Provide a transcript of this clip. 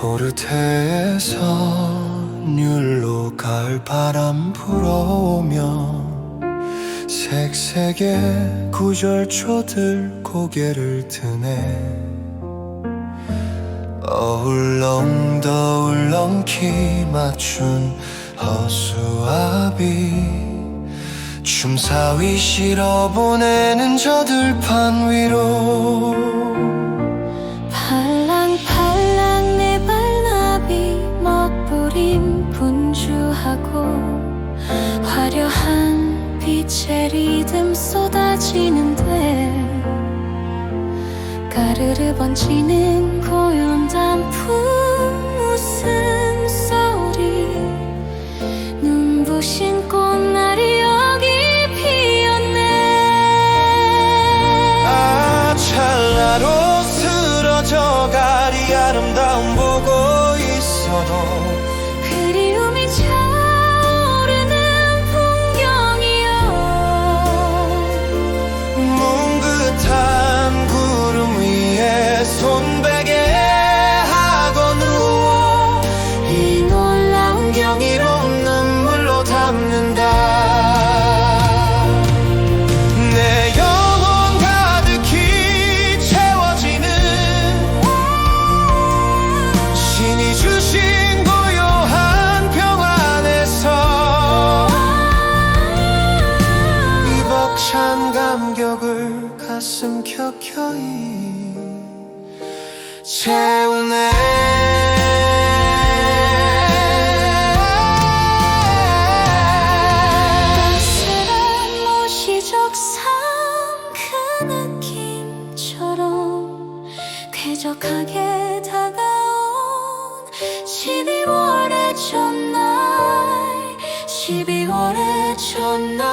포르테에서 율로 가을 바람 불어오며 색색의 구절초들 고개를 드네. 어울렁더울렁 키 맞춘 허수아비 춤사위 실어 보내는 저 들판 위로 빛의 리듬 쏟아지는데 까르르 번지는 고요한 단풍 웃음소리. 눈부신 꽃 가슴 켜켜이 채우네. 쾌적하게 다가온 12월의 첫날 12월의 첫날